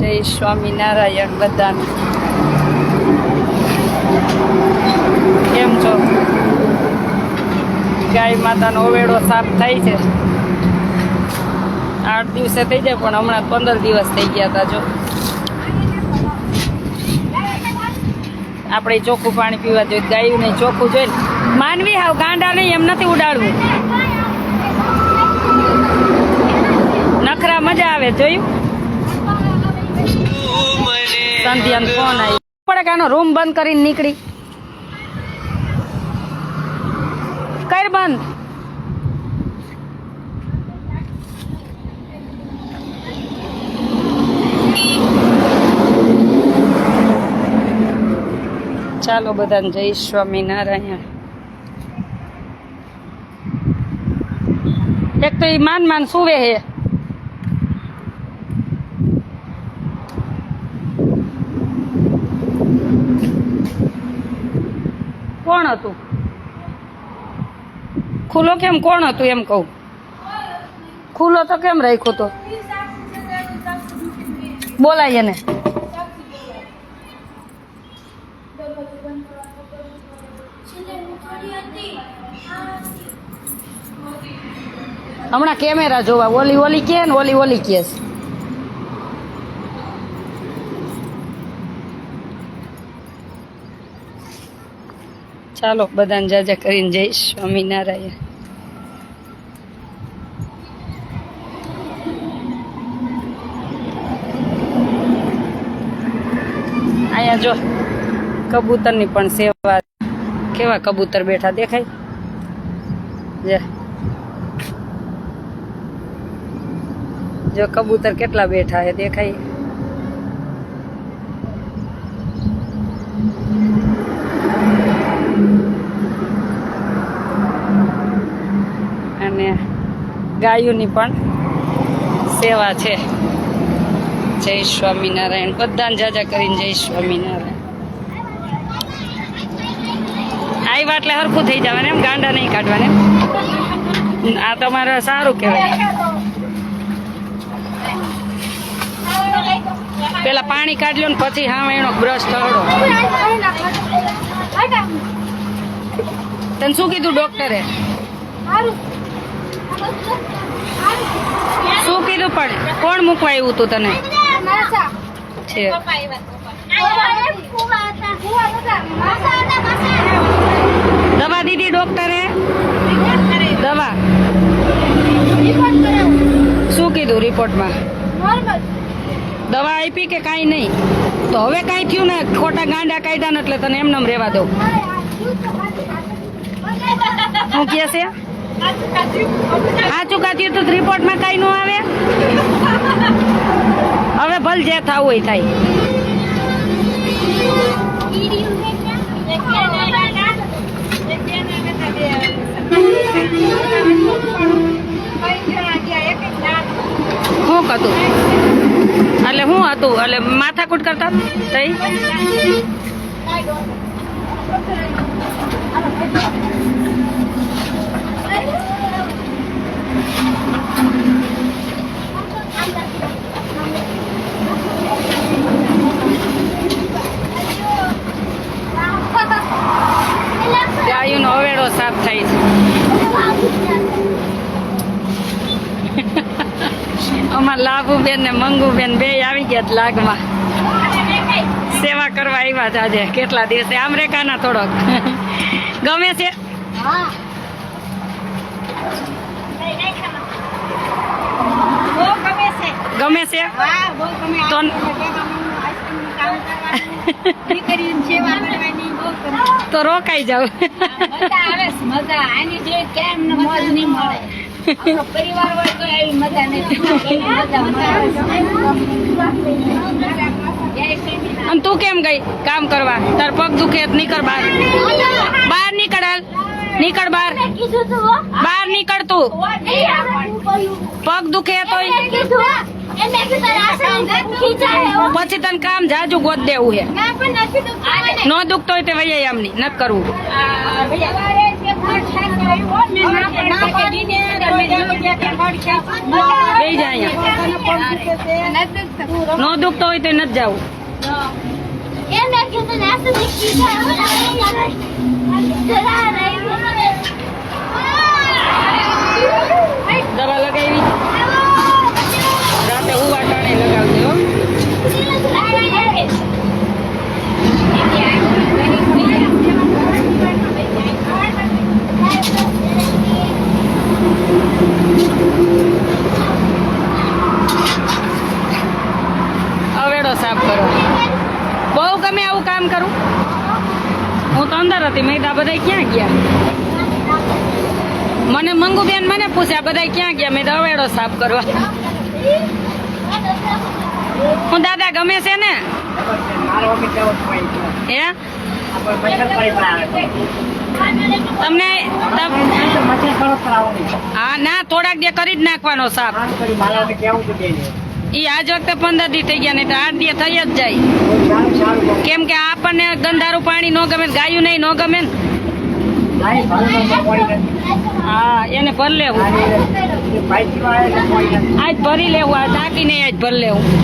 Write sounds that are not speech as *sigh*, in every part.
જય સ્વામિનારાયણ બધાને. કેમ છો? ગાય માતાનો ઓવેડો સાફ થાય છે. આઠ દિવસે થઈ જાય, પણ હમણાં પંદર દિવસ થઈ ગયા હતા જો. આપણે ચોખ્ખું પાણી પીવા જોઈએ ગાયું નહીં ચોખ્ખું જોઈએ માનવી હાવ ગાંડા નહીં, એમ નથી ઉડાડવું. નખરા મજા આવે, જોયું? સંધ્યાન ફોન આવી. પડે આનો રૂમ બંધ કરીને નીકળી. કર બંધ. ચાલો બધાને જય સ્વામિનારાયણ. એક તો એ માન માન સુવે હે. કોણ હતું? ખુલ્લો કેમ કોણ હતું એમ કહું? ખુલ્લો તો કેમ રાખ્યો તો? બોલાય એને. હમણાં કેમેરા જોવા, ઓલી ઓલી કે ઓલી ઓલી કે ચાલો, બધાને જાજા કરીને જય સ્વામિનારાયણ. અહીંયા જો, કબૂતરની પણ સેવા કેવા કબૂતર બેઠા દેખાય? જે. જો કબૂતર કેટલા બેઠા હે, દેખાય અને ગાયોની પણ સેવા છે. જય સ્વામિનારાયણ. બધાને જાજા કરીને જય સ્વામિનારાયણ. આવ્યા એટલે હરખું થઈ જવાને એમ, ગાંડા નહીં કાઢવાને આ તમારે સારું કહેવાય. પેલા પાણી કાઢ લ્યો ને પછી હા એનો બ્રશ થડો તને શું કીધું ડોક્ટરે શું કીધું પણ? કોણ મૂકવા આવ્યું તું તને? છે. દવા દીધી ડોક્ટરે? દવા? શું કીધું રિપોર્ટમાં? દવા આપી કે કાંઈ નહીં? તો હવે કાંઈ થયું ને? ખોટા ગાંડા કાઢ્યા ને એટલે તને એમને રહેવા દઉં. શું કહે છે? સાચું કાચ્યું તો રિપોર્ટમાં કઈ ન આવે? હવે ભલ જે થવું હોય થાય. શું હતું એટલે શું હતું? એટલે માથાકૂટ કરતા? તઈ ગાયુંનો અવેડો સાફ થાય છે અમાર લાભુબેન ને મંગુબેન બે આવી ગયા લાગમાં સેવા કરવા આવ્યા છે આજે, કેટલા દિવસે? આમ રેખાના થોડોક. ગમે છે? ગમે છે? તો રોકાઈ જાવ અને તું કેમ ગઈ? કામ કરવા. તાર પગ દુખે નહીં નીકળ બહાર. બહાર નીકળ નીકળ બહાર. બહાર નીકળ તું. પગ દુખે તોય. પછી તને કામ જાજુ ગોત દેવું હે. ન દુખતો હોય તે વૈયા એમની નથી કરવું. નો દુખતો હોય તો નથી જવું. દવા લગાવી. રાતે ઉવા ટાણે લગાવજે અવેડો સાફ કરો. બહુ ગમે આવું કામ કરું? હું તો અંદર હતી મેં આ બધા ક્યાં ગયા? મને મંગુબેન મને પૂછ્યા બધા ક્યાં ગયા? મેં અવેડો સાફ કરવા. હું દાદા ગમે છે ને. હે? તમને નહીં. હા, ના, થોડાક દે કરી જ નાખવાનો સાફ એ આજ વખતે પંદર દી થઈ ગયા, નહીં તો આઠ દી થઈ જ જાય. કેમ કે આપણને ગંધારું પાણી ન ગમે ગાયું નહીં ન ગમે. હા, એને ભર લેવું. આજ ભરી લેવું આ ટાંકીને આજ ભરી લેવું નહીં.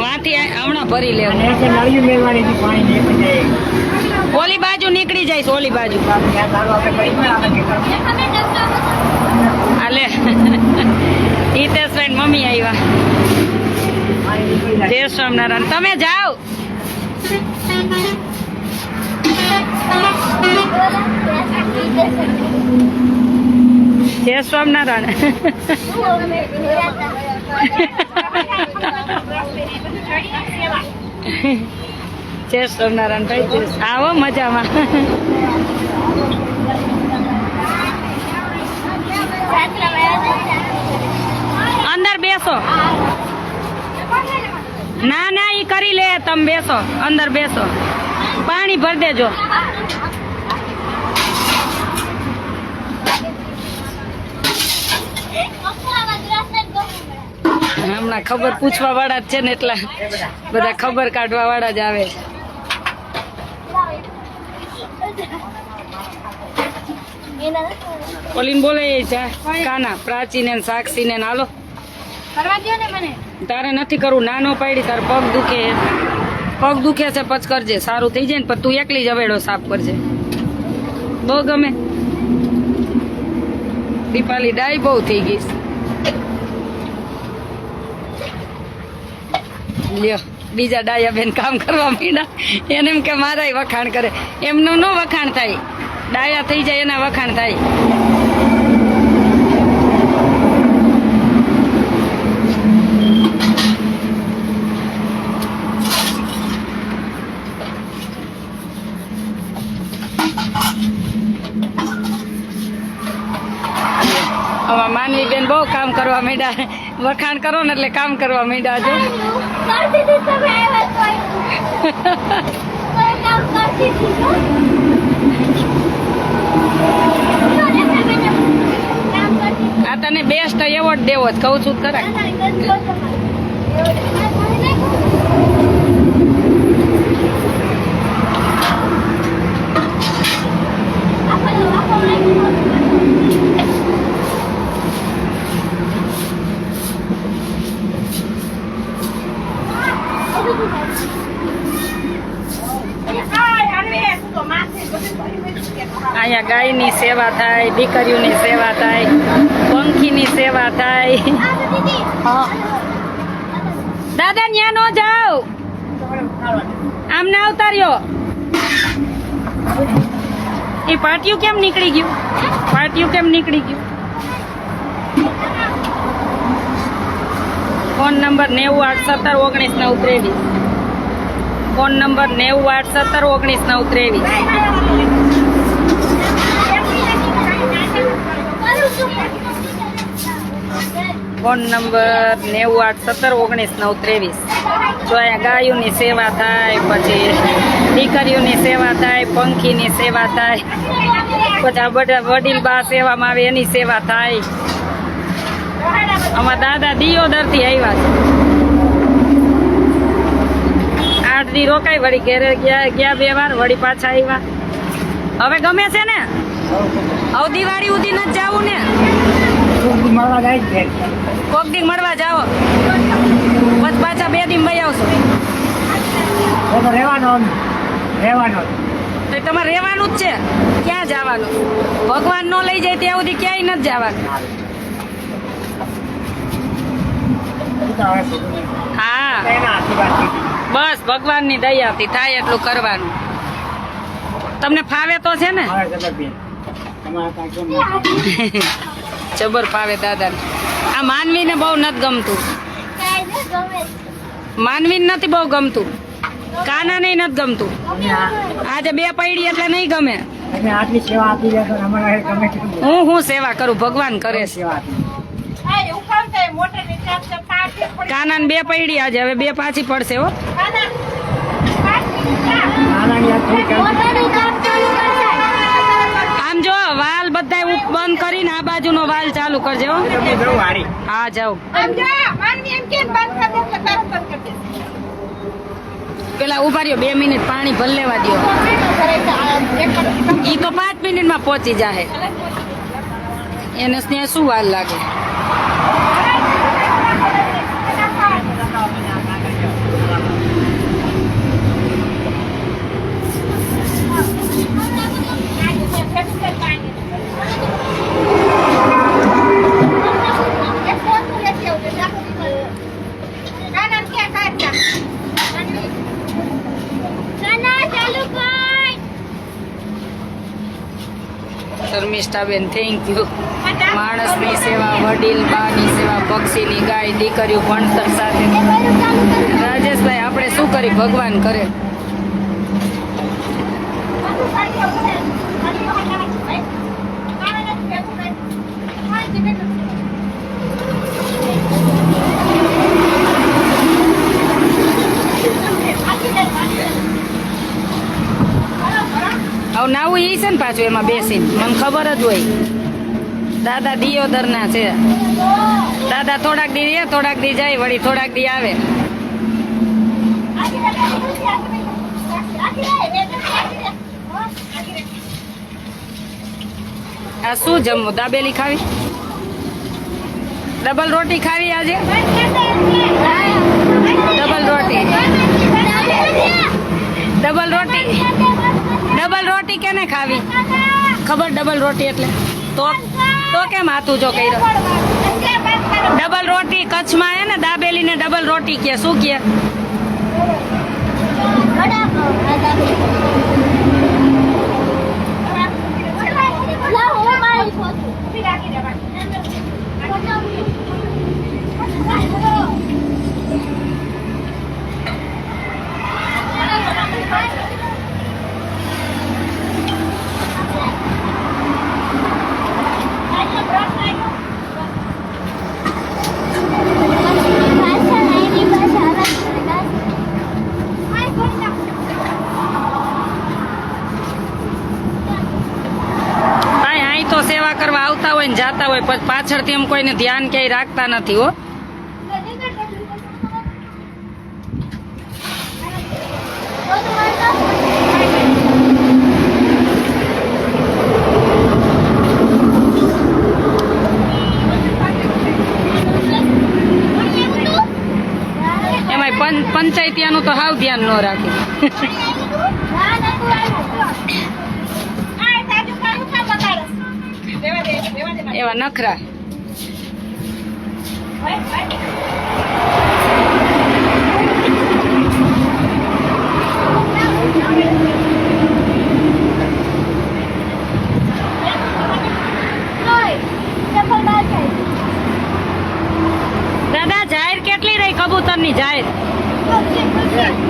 વાંથી ભરી લેવું. ઓલી બાજુ નીકળી જાય ઓલી બાજુ. હાલે હિતેશભાઈ મમ્મી આવ્યા જય સ્વામિનારાયણ. તમે જાઓ. જય સ્વામિનારાયણ. જય સ્વામિનારાયણભાઈ આવો મજામાં. અંદર બેસો. ના ના, ઈ કરી લે, તમે બેસો. અંદર બેસો. પાણી ભરી દેજો. હમણાં ખબર પૂછવા વાળા જ છે ને એટલા. બધા ખબર કાઢવા વાળા જ આવે. ઓલીન બોલે જા કાના પ્રાચીને ને સાક્ષીને ને હાલો. ને તારે નથી કરવું નાનો પાડી તાર પગ દુખે. પગ દુખે છે પચ કરજે. સારું થઈ જાય ને પણ તું એકલી જ અવેડો સાફ કરજે. બહુ ગમે. દીપાલી ડાય બહુ થઈ ગઈ લ્યો, બીજા ડાયા બેન કામ કરવા માંડ્યા. એને એમ કે મારા વખાણ કરે. એમનું નો વખાણ થાય. ડાયા થઈ જાય એના વખાણ થાય. માનવી બેન બહુ કામ કરવા માંડ્યા. વખાણ કરો ને એટલે કામ કરવા માંડ્યા છે. આ તને બેસ્ટ એવોર્ડ દેવો જ કહું છું ખરા Thank ના, ગંદો તમારે. એવું ના કરે. આપણો- આપણો અહીંયા ગાયની સેવા થાય, દીકરીઓની સેવા થાય, પંખીની સેવા થાય. દીદી. નો જાઓ. આમને અવતાર્યો. એ પાટિયું કેમ નીકળી ગયું? પાટિયું કેમ નીકળી ગયું? ફોન નંબર નેવું આઠ સત્તર ઓગણીસ નવ ત્રેવીસ ફોન નંબર નેવું આઠ સત્તર ઓગણીસ નવ ત્રેવીસ ફોન નંબર નેવું આઠ સત્તર ઓગણીસ નવ ત્રેવીસ. જો અહીંયા ગાયોની સેવા થાય, પછી દીકરીઓની સેવા થાય, પંખીની સેવા થાય, પછી આ બધા વડીલ બા સેવામાં આવે, એની સેવા થાય. અમારા દાદા દિયોદરથી આવ્યા છે. આઠ દી રોકાય વળી ઘેરે ગયા ગયા બે વાર, વળી પાછા આવ્યા. હવે ગમે છે ને? હવે દિવાળી સુધી નથી જાવું ને? મળવા જાય છે. કોક દી મળવા જાવ પછી પાછા બે દી ભાઈ આવશો. તો રહેવાનો રહેવાનો તો તમારે રહેવાનું જ છે. ક્યાં જવાનું? ભગવાન નો લઈ જાય ત્યાં સુધી ક્યાંય નથી જવાનું. હા. બસ ભગવાનની દયાથી થાય એટલું કરવાનું. તમને ફાવે તો છે ને? જબર ફાવે દાદાને. આ માનવીને બહુ નથી ગમતું. માનવી માનવીને નથી બહુ ગમતું. કાનાને નથી ગમતું. આજે બે પૈડી એટલે નહીં ગમે. હું હું સેવા કરું? ભગવાન કરે સેવા આપી. બે પૈડી આજે. હવે બે પાછી પડશે હો નાનાની આ થોડી ચાલતી. મોટાની કામ ચાલુ કરશે. આમ જો વાલ બધા બંધ કરીને આ બાજુનો વાલ ચાલુ કરજો. હો. જાઓ. પેલા ઊભા રહ્યો બે મિનિટ પાણી ભલ લેવા દો ઈ તો પાંચ મિનિટમાં પહોંચી જાહે. એને સ્નેહ શું વાર લાગે? શર્મિષ્ઠાબેન થેન્ક યુ માણસની સેવા, વડીલ, બાની સેવા, પક્ષીની ગાય, દીકરીઓ, ભણતર સાથે. રાજેશભાઈ, આપણે શું કરી? ભગવાન કરે. હવે નાવું એ છે ને પાછું એમાં બેસીને. મને ખબર જ હોય. દાદા દિયોદરના છે. દાદા થોડાક દી રહે થોડાક દી જાય વળી થોડાક દી આવે. આ શું જમવું? દાબેલી ખાવી? ડબલ રોટી ખાવી આજે? ડબલ રોટી ડબલ રોટી ડબલ ને ખાવી? ખબર? ડબલ રોટી એટલે. તો તો કેમ હાથું જો કર્યો? ડબલ રોટી કચ્છમાં હે ને દાબેલી ને ડબલ રોટી કે શું કે ભાઈ કરવા આવતા હોય ને જાતા હોય પછી પાછળથી એમ કોઈને ધ્યાન ક્યાંય રાખતા નથી હો. પંચાયતિયાનું તો હાવ ધ્યાન ન રાખે. *laughs* *laughs* એવા નખરા. દાદા જાહેર કેટલી રહી કબૂતરની જાહેર?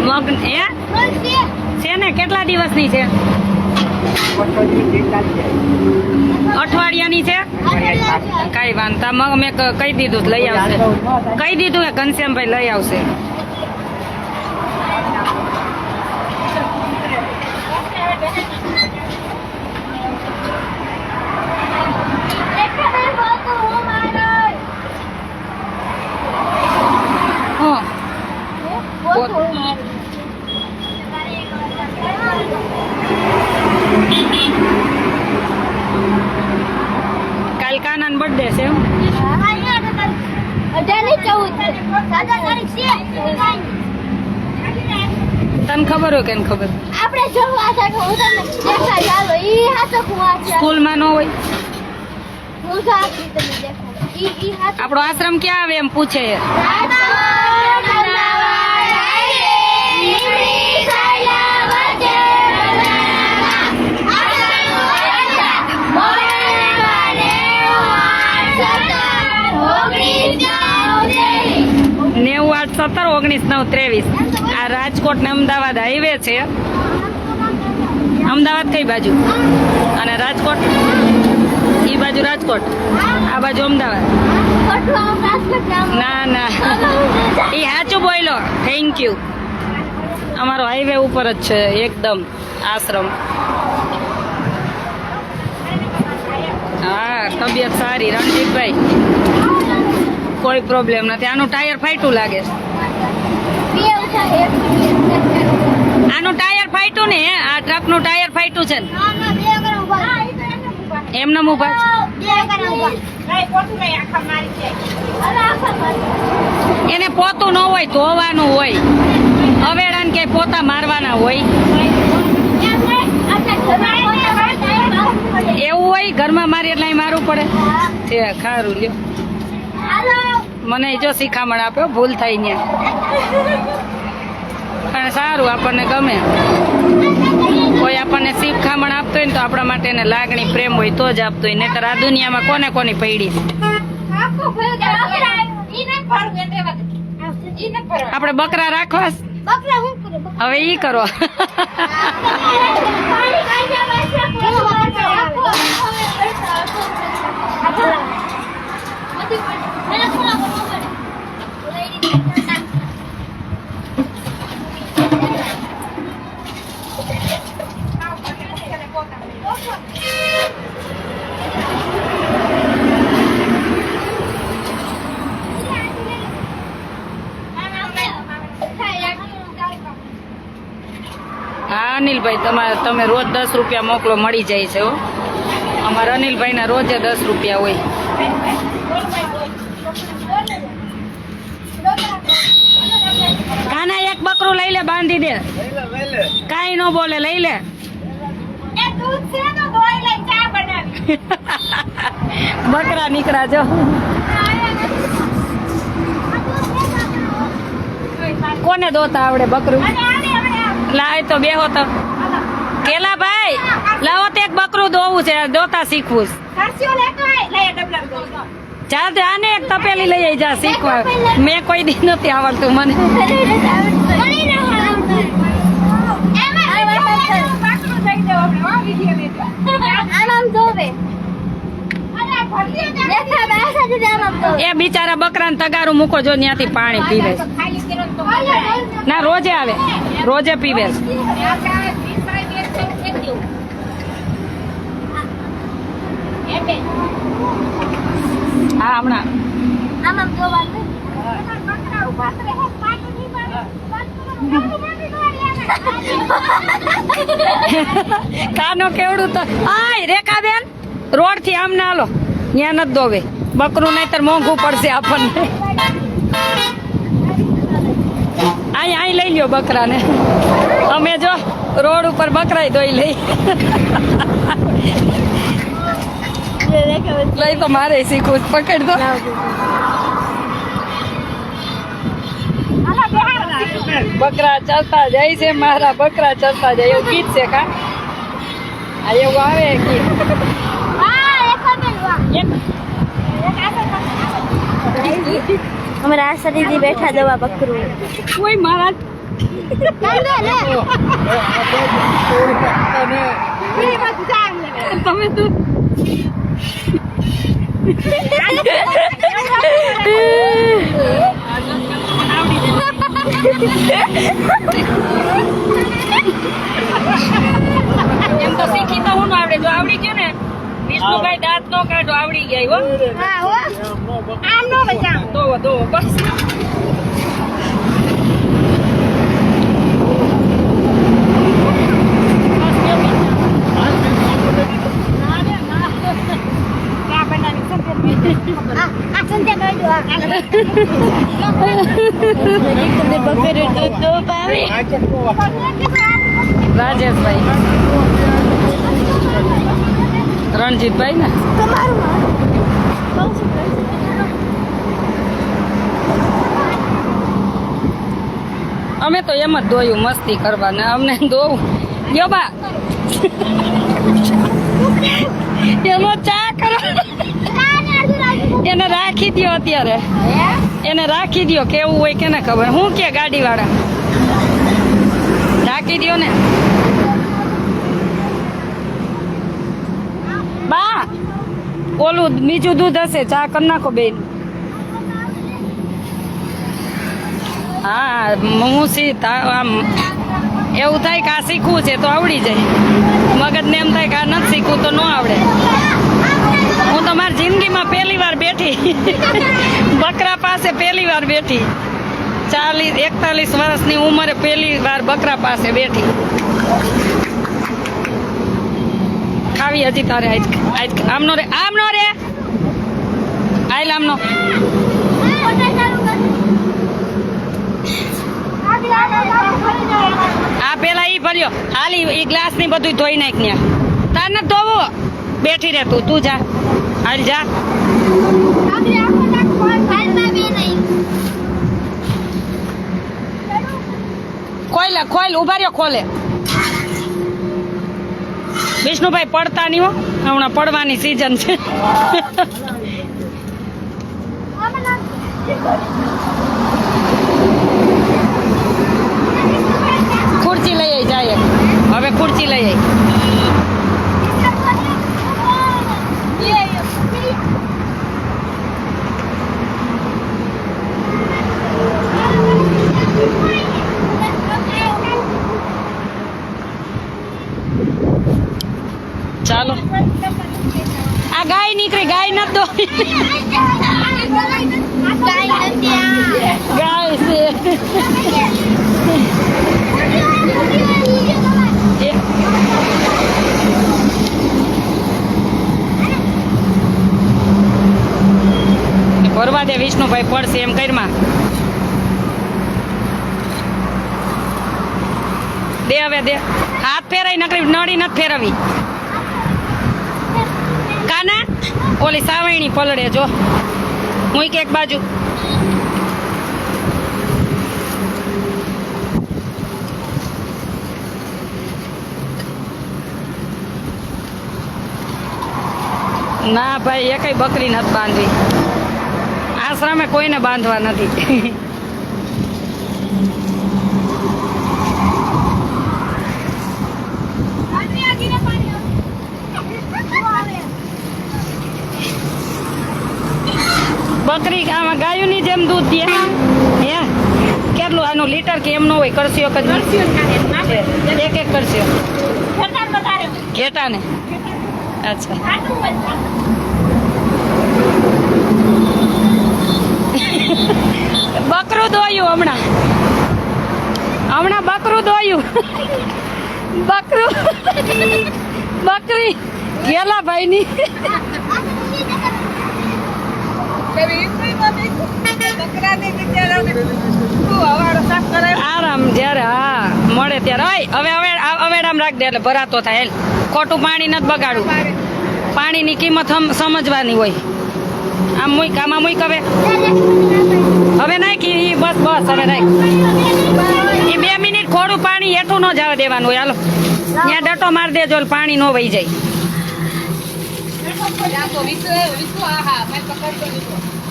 મગ હે? છે ને? કેટલા દિવસની છે વર્ષોથી જીત ચાલી જાય. અઠવાડિયાની છે? કઈ વાંધતા મગ મેં કહી દીધું લઈ આવશે. કહી દીધું ઘનશ્યામભાઈ લઈ આવશે હં એમ અઢારની ચૌદ સાદા તારીખ છે તને ખબર હોય કે ખબર? આપણે જોવા સાથે હું તમને દેખાડી ચાલો ઈ હાથો કુવા છે સ્કૂલમાં ન હોય? હું તો આપી તમને દેખાડી ઈ ઈ હાથ આપણો આશ્રમ ક્યાં આવે એમ પૂછે? નેવું આઠ સત્તર ઓગણીસ નવ ત્રેવીસ. આ રાજકોટ ને અમદાવાદ હાઈવે છે. અમદાવાદ કઈ બાજુ? અને રાજકોટ? ઈ બાજુ રાજકોટ? આ બાજુ અમદાવાદ? ના ના. એ સાચું બોલો થેન્ક યુ અમારો હાઈવે ઉપર જ છે, એકદમ આશ્રમ. હા, તબિયત સારી, રણજીતભાઈ. કોઈ પ્રોબ્લેમ નથી. આનું ટાયર ફાટ્યું લાગે. છે. આનું ટાયર ફાટ્યું ને આ ટ્રકનું ટાયર ફાટ્યું છે ને. એમને ઊભા છે એને પોતું ન હોય ધોવાનું હોય. અવેડાને કે પોતા મારવાના હોય. એવું હોય ઘરમાં મારી એટલે મારવું પડે. છે ખારું લ્યો. મને જો શિખામણ આપ્યો ભૂલ થઈ ને સારું આપણને ગમે. કોઈ આપણને શિખામણ આપતો હોય ને તો આપણા માટે એને લાગણી પ્રેમ હોય તો જ આપતો હોય. નહીતર આ દુનિયામાં કોને કોની પૈડી? આપણે બકરા રાખવા હવે ઈ કરો. *laughs* અનિલભાઈ તમારે તમે રોજ દસ રૂપિયા મોકલો મળી જાય છે અમારા અનિલભાઈના રોજે દસ રૂપિયા હોય. કાના એક બકરું લઈ લે બાંધી દે. કાંઈ ન બોલે લઈ લે. *laughs* બકરા નીકળ્યા જો. કોને દોતા આવડે બકરું? લાય તો બેહો તો કેલા ભાઈ લાવો તો એક બકરું છે દોતા શીખવું. ચાલ આને એક તપેલી લઈ આવી જા શીખવા. મેં કોઈ દી નથી આવડતું મને. એ બિચારા બકરાને તગારું મૂકો જો ત્યાંથી પાણી પીવે ના રોજે આવે. રોજે પીવે છે. હા હમણાં. *laughs* કાનો કેવડું તો આય રેખાબેન રોડથી આમ ના હાલો. ત્યાં નથી દોવે બકરું નહીતર મોંઘું પડશે આપણને. અહીં અહીં લઈ લ્યો બકરાને. અમે જો રોડ ઉપર બકરાય દોઈ લઈ. લઈ તો મારે શીખવું. પકડ દો બકરા ચાલતા જાય છે મારા બકરા ચાલતા જાય એવું ગીત છે કા? આ એવું આવે ગીત અમારા આશા દીદી બેઠા દવા બકરું. કોઈ મારા તમે તો એમ તો શીખી તો હું આવડે જો આવડી ગયું ને વિષ્ણુભાઈ દાંત નો કાઢો આવડી ગયા હો. આમ નો બચાવ દો દો બસ આ આ સંધ્યા કરી દો આ બકરી દૂધ તો આ ચક્કો રાજેશભાઈ રણજીતભાઈ ને અમે તો એમ જ દોયું મસ્તી કરવાના, અમને દોવું. યો બા. એનો ચા કરો. એને રાખી દ્યો અત્યારે. એને રાખી દ્યો, કેવું હોય કેને ખબર. હું કે ગાડી વાળા રાખી દો ને. બા, ઓલું બીજું દૂધ હશે, ચા કરી નાખો બેન. હા હું સી આમ, એવું થાય કે આ શીખવું છે તો આવડી જાય. મગજને એમ થાય કે આ નથી શીખવું તો ન આવડે. હું તો મારી જિંદગીમાં પહેલી વાર બેઠી. *laughs* બકરા પાસે પહેલી વાર બેઠી. ચાલીસ એકતાલીસ વર્ષની ઉંમરે પહેલી વાર બકરા પાસે બેઠી. ખાવી હજી તારે આમનો રે આમનો રે. આયલ આમનો. આ પેલા ઈ ભર્યો. હાલી ઈ ગ્લાસની બધું ધોઈ નાખ ને તાર ન ધોવો. બેઠી રે તું તું જા. હાલ જા. ખોલ ખોલ ઊભા રહ્યો ખોલે. વિષ્ણુભાઈ પડતા નહીં હો. હમણાં પડવાની સિઝન છે. ખુરચી લઈ આવી જાય હવે ખુરચી લઈ આવી ચાલો. આ ગાય નીકળી, ગાય ન દો ગાય ભરવા દે વિષ્ણુભાઈ, પડશે એમ કરમાં દે હવે, દે. હાથ ફેરાઈ, નકરી નળી નથી ફેરવી કાના ઓલી સાવયણી પલળે જો. હું એક બાજુ. ના ભાઈ, એ બકરી નથી બાંધવી. આશ્રમે કોઈને બાંધવા નથી. *laughs* બકરી આમાં ગાયોની જેમ દૂધ દે હે? કેટલું આનું લીટર કે એમનો હોય કરશીઓ કદી એક એક કરશીઓ ઘેટા ને અચ્છા. બકરું દોયું હમણાં. હમણાં બકરું દોયું. બકરું. બકરી. ગેલા ભાઈની. આરામ જ્યારે હા મળે ત્યારે. હવે હવે અવેડામ રાખ દે એટલે ભરાતો થાય. હેલ. ખોટું પાણી નથી બગાડવું. પાણીની કિંમત સમજવાની હોય. આમ મૂક આમાં મૂક હવે. હવે નાખી ઈ બસ બસ હવે નાખ. એ બે મિનિટ ખોડું પાણી હેઠું ન જવા દેવાનું હોય. હાલો. ત્યાં ડટો મારી દેજો પાણી ન વહી જાય.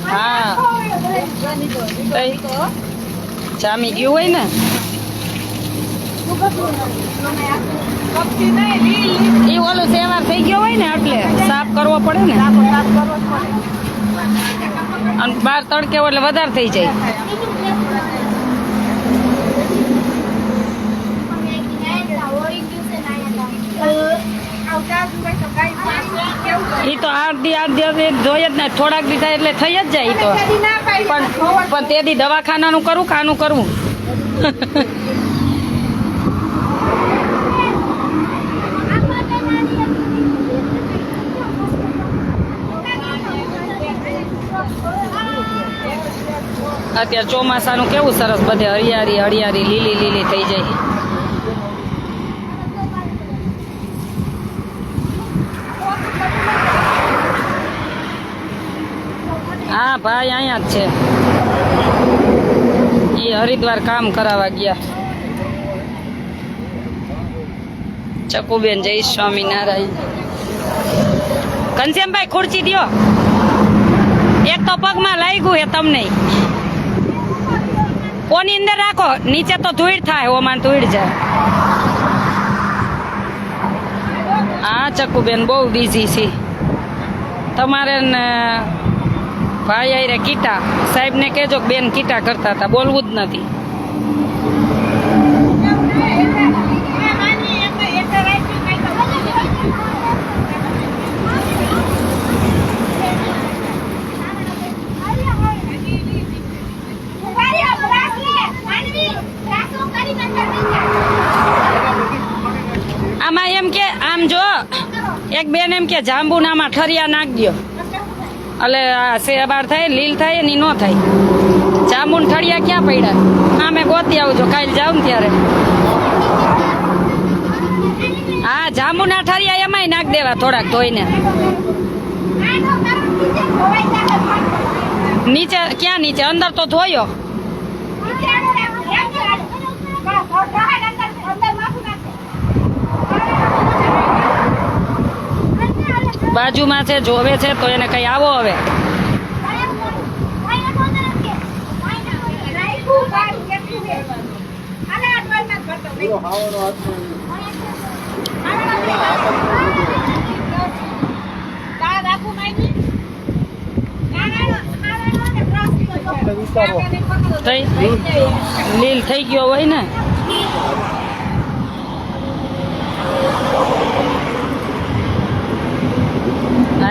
હા જામી ગયું હોય ને? એ ઓલું તહેવાર થઈ ગયો હોય ને એટલે સાફ કરવો પડે ને? અને બાર તડકે એટલે વધારે થઈ જાય. એ તો આઠ દી આઠ દિવસ જોઈએ જ ને, થોડાક દી થાય એટલે થઈ જ જાય તો. પણ તે દી દવાખાનાનું કરું કાનું કરવું? અત્યારે ચોમાસાનું કેવું સરસ બધે હરિયાળી હરિયાળી, લીલી લીલી થઈ જાય. હા, ભાઈ અહીંયા જ છે. એ હરિદ્વાર કામ કરાવવા ગયા. ચકુબેન જય સ્વામિનારાયણ. ઘનશ્યામભાઈ ખુરચી દ્યો. એક તો પગમાં લાગ્યું હે તમને. કોની અંદર રાખો? નીચે તો ધૂળ થાય, ઓમાં ધૂળ જાય. હા, ચકુબેન બહુ બિઝી છે. તમારે ભાઈ આયરે કીટા. સાહેબને કહેજો બેન કીટા કરતા હતા, બોલવું જ નથી. આમાં એમ કે, આમ જો, એક બેન એમ કે, જાંબુનામાં ઠરિયા નાખ દો એટલે આ શેબાર થાય, લીલ થાય, એની ન થાય. જામુન ઠળિયા ક્યાં પડ્યા? આમે ગોતી આવજો, કાલ જાઉં ત્યારે. હા જાંબુના ઠળિયા એમાંય નાખ દેવા થોડાક ધોઈને. નીચે, ક્યાં નીચે? અંદર તો ધોયો. બાજુમાં છે જોવે છે તો એને કઈ આવો હવે. લીલ થઈ ગયો હોય ને?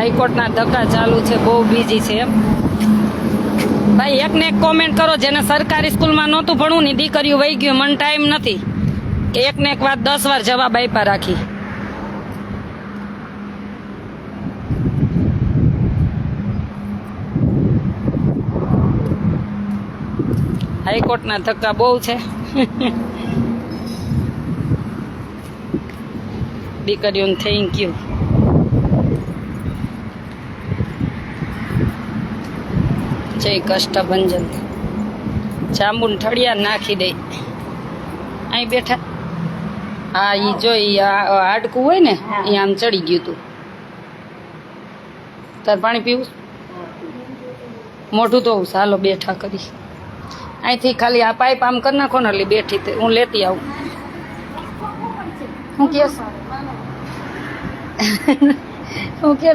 હાઈકોર્ટના ધક્કા ચાલુ છે, બહુ બીજી છે એમ. ભાઈ, એકને એક કોમેન્ટ કરો, જેને સરકારી સ્કૂલમાં નહોતું ભણવું ની દીકરીઓ વહી ગયું, મને ટાઈમ નથી. કે એકને એક વાત દસ વાર જવાબ આપ્યા રાખી. હાઈકોર્ટના ધક્કા બહુ છે. *laughs* દીકરીઓને થેન્ક યુ જય કષ્ટભંજન જાંબુન ઠળિયા નાખી દે. અહીં બેઠા. હા એ જો હાડકું હોય ને એ આમ ચડી ગયું તું. તાર પાણી પીવું? મોઢું ધોવું ચાલો બેઠા કરી અહીંથી ખાલી આ પાઇપ આમ કરી નાખો ને એટલે બેઠી તે હું લેતી આવું. હું કે *laughs* હું કે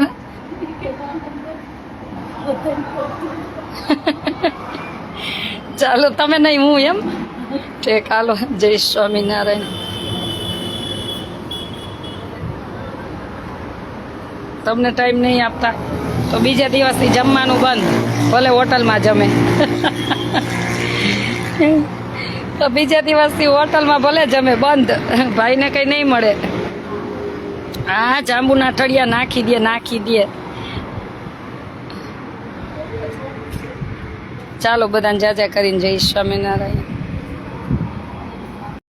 ચાલો, તમે નહીં, હું એમ? ઠીક, હાલો, જય સ્વામિનારાયણ. તમને ટાઈમ નહીં આપતા? તો બીજા દિવસથી જમવાનું બંધ, ભલે હોટલમાં જમે. તો બીજા દિવસથી હોટલમાં ભલે જમે, બંધ. ભાઈને કંઈ નહીં મળે. હા જાંબુના ઠળિયા નાખી દે નાખી દે. ચાલો બધાને જાજા કરીને જઈશ સ્વામિનારાયણ.